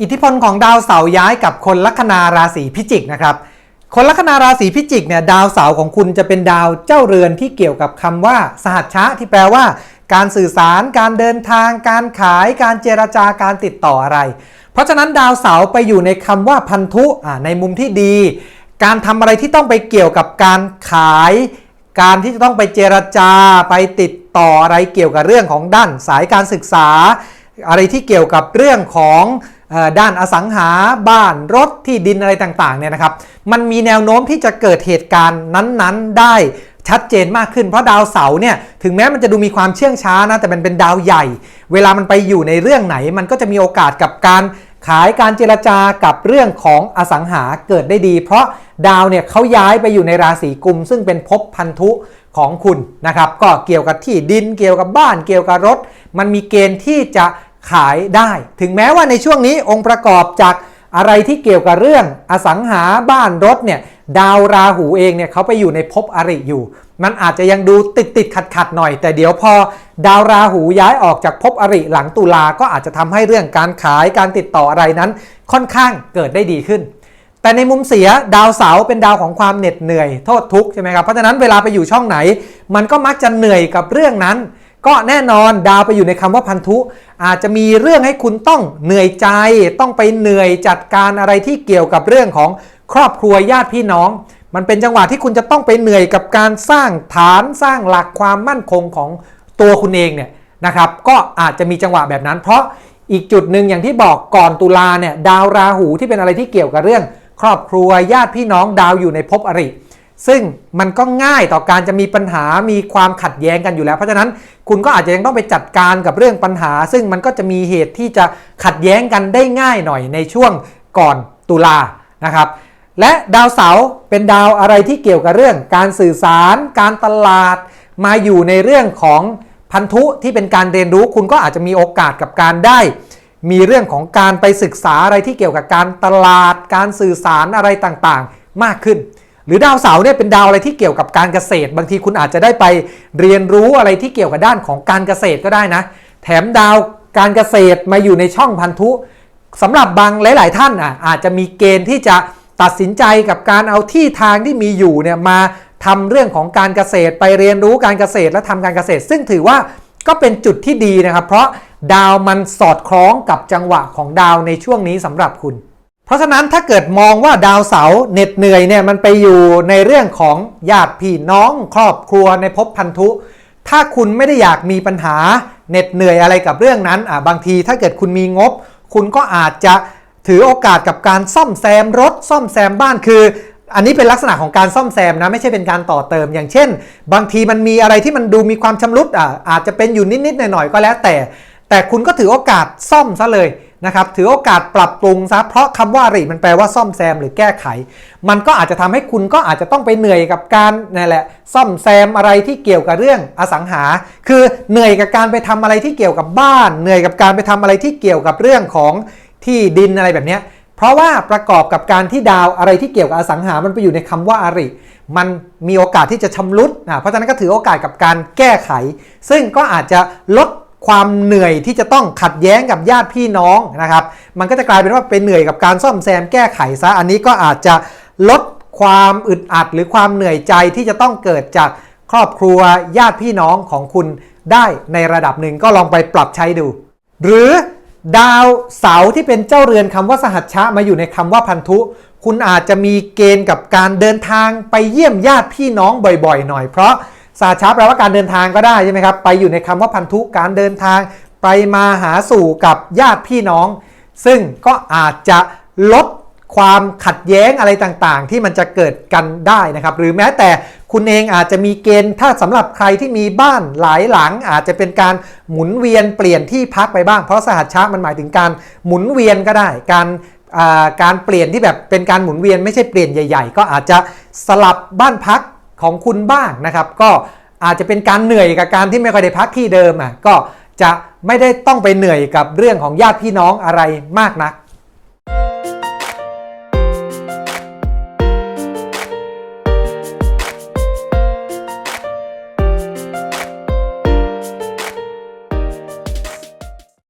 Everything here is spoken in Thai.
อิทธิพลของดาวเสาร์ย้ายกับคนลัคนาราศีพิจิกนะครับคนลัคนาราศีพิจิกเนี่ยดาวเสาร์ของคุณจะเป็นดาวเจ้าเรือนที่เกี่ยวกับคำว่าสหัชชะที่แปลว่า การสื่อสาร การเดินทาง การขาย การเจรจาการติดต่ออะไร เพราะฉะนั้นดาวเสาร์ไปอยู่ในคำว่าพันธุในมุมที่ดี การทำอะไรที่ต้องไปเกี่ยวกับการขาย การที่จะต้องไปเจรจาไปติดต่ออะไรเกี่ยวกับเรื่องของด้านสายการศึกษา อะไรที่เกี่ยวกับเรื่องของ ด้านอสังหาบ้านรถที่ดินอะไรต่างๆเนี่ยนะครับ มันมีแนวโน้มที่จะเกิดเหตุการณ์นั้นๆ ได้ชัดเจนมากขึ้นเพราะดาวเสาร์เนี่ยถึงแม้มันจะดูมีความเชื่องช้านะแต่มันเป็นดาวใหญ่ เวลามันไปอยู่ในเรื่องไหน มันก็จะมีโอกาสกับการขายการเจรจากับเรื่องของอสังหาเกิดได้ดี เพราะดาวเนี่ยเขาย้ายไปอยู่ในราศีกุม ซึ่งเป็นภพพันธุของคุณนะครับ ก็เกี่ยวกับที่ดินเกี่ยวกับบ้านเกี่ยวกับรถ มันมีเกณฑ์ที่จะ ขายได้ ถึงแม้ว่าในช่วงนี้องค์ประกอบจากอะไรที่เกี่ยวกับเรื่องอสังหาบ้านรถเนี่ยดาวราหูเองเนี่ยเขาไปอยู่ในภพอริอยู่ มันอาจจะยังดูติดติดขัดขัดหน่อย แต่เดี๋ยวพอ ดาวราหูย้ายออกจากภพอริหลังตุลาก็อาจจะทำให้เรื่องการขายการติดต่ออะไรนั้น ค่อนข้างเกิดได้ดีขึ้น แต่ในมุมเสียดาวเสาเป็นดาวของความเหน็ดเหนื่อยโทษทุกข์ใช่ไหมครับเพราะฉะนั้นเวลาไปอยู่ช่องไหน มันก็มักจะเหนื่อยกับเรื่องนั้น ก็แน่นอนดาวไปอยู่ในคำว่าพันธุ อาจจะมีเรื่องให้คุณต้องเหนื่อยใจ ต้องไปเหนื่อยจัดการอะไรที่เกี่ยวกับเรื่องของครอบครัวญาติพี่น้อง มันเป็นจังหวะที่คุณจะต้องไปเหนื่อยกับการสร้างฐานสร้างหลักความมั่นคงของตัวคุณเองเนี่ยนะครับ ก็อาจจะมีจังหวะแบบนั้น เพราะอีกจุดหนึ่งอย่างที่บอกก่อนตุลาเนี่ยดาวราหูที่เป็นอะไรที่เกี่ยวกับเรื่อง ครอบครัวญาติพี่น้องดาวอยู่ในภพอริ ซึ่งมันก็ง่ายต่อการจะมีปัญหา มีความขัดแย้งกันอยู่แล้ว เพราะฉะนั้นคุณก็อาจจะยังต้องไปจัดการกับเรื่องปัญหา ซึ่งมันก็จะมีเหตุที่จะขัดแย้งกันได้ง่ายหน่อยในช่วงก่อนตุลานะครับ และดาวเสาร์เป็นดาวอะไรที่เกี่ยวกับเรื่อง การสื่อสาร การตลาด มาอยู่ในเรื่องของพันธุที่เป็นการเรียนรู้ คุณก็อาจจะมีโอกาสกับการได้ มีเรื่องของการไปศึกษาอะไรที่เกี่ยวกับการตลาด การสื่อสารอะไรต่างๆ มากขึ้น หรือดาวเสาร์เนี่ยเป็นดาวอะไรที่เกี่ยวกับการเกษตร บางทีคุณอาจจะได้ไปเรียนรู้อะไรที่เกี่ยวกับด้านของการเกษตรก็ได้นะ แถมดาวการเกษตรมาอยู่ในช่องพันธุสำหรับบางหลาย ๆ ท่านอะอาจจะมีเกณฑ์ที่จะตัดสินใจกับการเอาที่ทางที่มีอยู่เนี่ยมาทำเรื่องของการเกษตรไปเรียนรู้การเกษตรและทำการเกษตร ซึ่งถือว่าก็เป็นจุดที่ดีนะครับ เพราะดาวมันสอดคล้องกับจังหวะของดาวในช่วงนี้สำหรับคุณ เพราะฉะนั้นถ้าเกิดมองว่าดาวเสาร์เหน็ดเหนื่อยเนี่ยมันไปอยู่ในเรื่องของญาติพี่น้องครอบครัวในภพพันธุ ถ้าคุณไม่ได้อยากมีปัญหาเหน็ดเหนื่อยอะไรกับเรื่องนั้นอะบางทีถ้าเกิดคุณมีงบ คุณก็อาจจะถือโอกาสกับการซ่อมแซมรถซ่อมแซมบ้านคือ อันนี้เป็นลักษณะของการซ่อมแซมนะไม่ใช่เป็นการต่อเติม อย่างเช่น บางทีมันมีอะไรที่มันดูมีความชำรุดอะอาจจะเป็นอยู่นิดๆหน่อยๆก็แล้วแต่ แต่คุณก็ถือโอกาสซ่อมซะเลย นะครับถือโอกาสปรับปรุงซะเพราะคำว่าริมันแปลว่าซ่อมแซมหรือแก้ไข มันก็อาจจะทำให้คุณก็อาจจะต้องไปเหนื่อยกับการนั่นแหละซ่อมแซมอะไรที่เกี่ยวกับเรื่องอสังหา คือเหนื่อยกับการไปทำอะไรที่เกี่ยวกับบ้าน เหนื่อยกับการไปทำอะไรที่เกี่ยวกับเรื่องของที่ดินอะไรแบบนี้เพราะว่าประกอบกับการที่ดาวอะไรที่เกี่ยวกับอสังหา มันไปอยู่ในคำว่าอาริ มันมีโอกาสที่จะชำรุดอะเพราะฉะนั้นก็ถือโอกาสกับการแก้ไข ซึ่งก็อาจจะลด ความเหนื่อยที่จะต้องขัดแย้งกับญาติพี่น้องนะครับ มันก็จะกลายเป็นว่าเป็นเหนื่อยกับการซ่อมแซมแก้ไขซะอันนี้ก็อาจจะลดความอึดอัดหรือความเหนื่อยใจที่จะต้องเกิดจากครอบครัวญาติพี่น้องของคุณได้ในระดับหนึ่งก็ลองไปปรับใช้ดู หรือดาวเสาร์ที่เป็นเจ้าเรือนคำว่าสหัชชะมาอยู่ในคำว่าพันธุ คุณอาจจะมีเกณฑ์กับการเดินทางไปเยี่ยมญาติพี่น้องบ่อยๆ หน่อยเพราะ สหัชชะแปลว่าการเดินทางก็ได้ใช่ไหมครับ ไปอยู่ในคำว่าพันธุการเดินทาง ไปมาหาสู่กับญาติพี่น้อง ซึ่งก็อาจจะลดความขัดแย้งอะไรต่างๆ ที่มันจะเกิดกันได้นะครับ หรือแม้แต่คุณเองอาจจะมีเกณฑ์ถ้าสำหรับใครที่มีบ้านหลายหลัง อาจจะเป็นการหมุนเวียนเปลี่ยนที่พักไปบ้างเพราะสหัชชะมันหมายถึงการหมุนเวียนก็ได้ การการเปลี่ยนที่แบบเป็นการหมุนเวียนไม่ใช่เปลี่ยนใหญ่ ๆ ก็อาจจะสลับบ้านพัก ของคุณบ้างนะครับ ก็อาจจะเป็นการเหนื่อยกับการที่ไม่ค่อยได้พักที่เดิมอะก็จะไม่ได้ต้องไปเหนื่อยกับเรื่องของญาติพี่น้องอะไรมากนัก